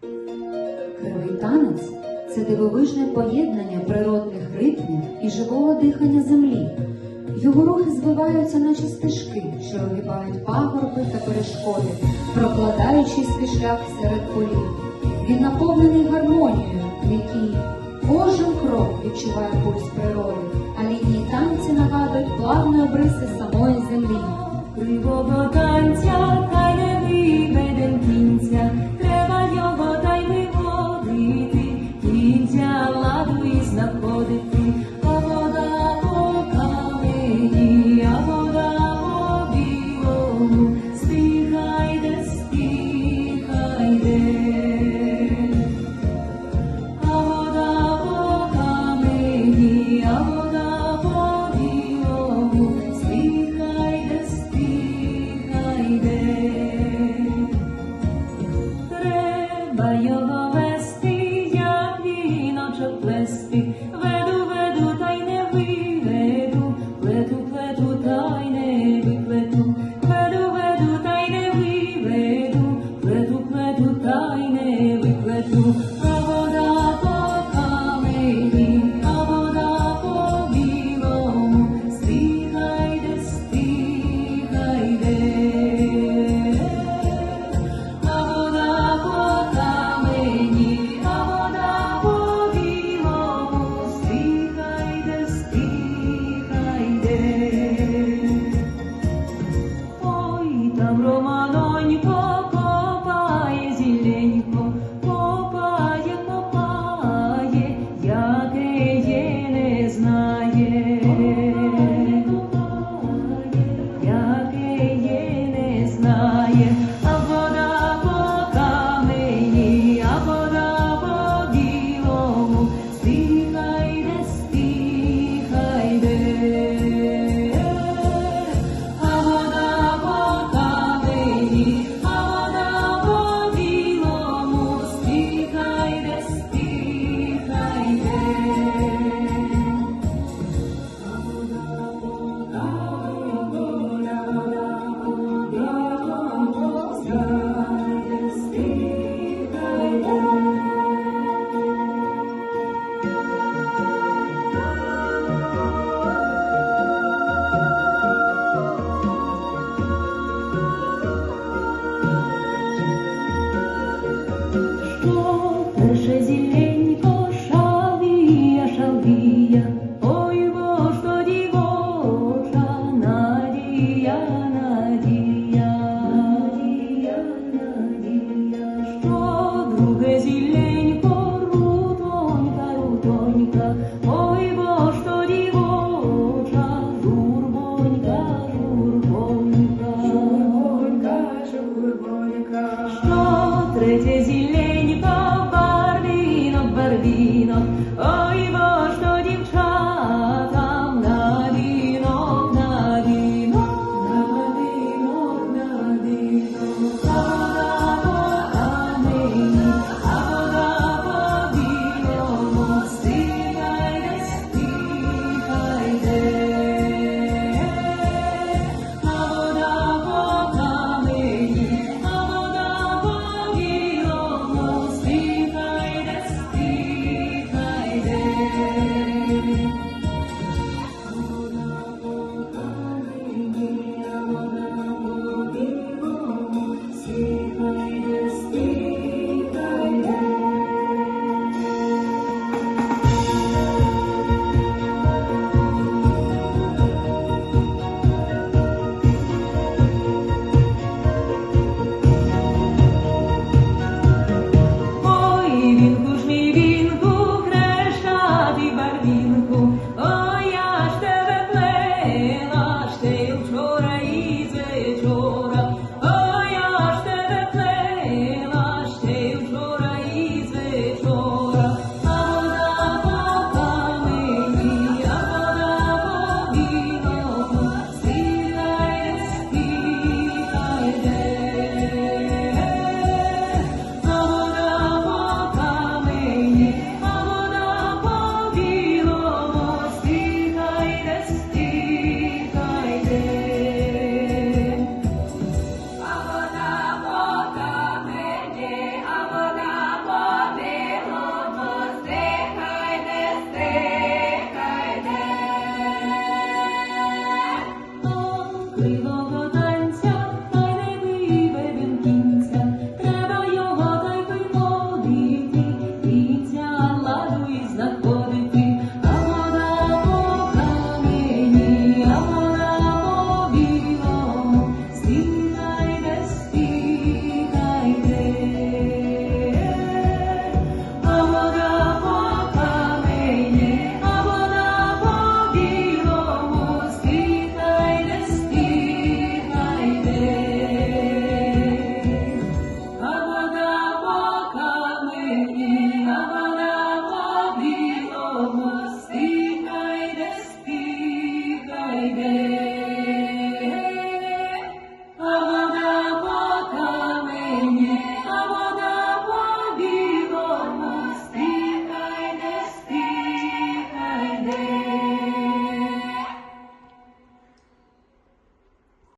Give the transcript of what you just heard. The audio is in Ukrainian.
Кривий танець це дивовижне поєднання природних ритмів і живого дихання землі. Його рухи збиваються, наче стежки, що огибають пагорби та перешкоди, прокладаючи свій шлях серед полів. Він наповнений гармонією, в якій кожен крок відчуває пульс природи, а лінії танці нагадують плавні обриси самої землі. Кривого танця na politica. join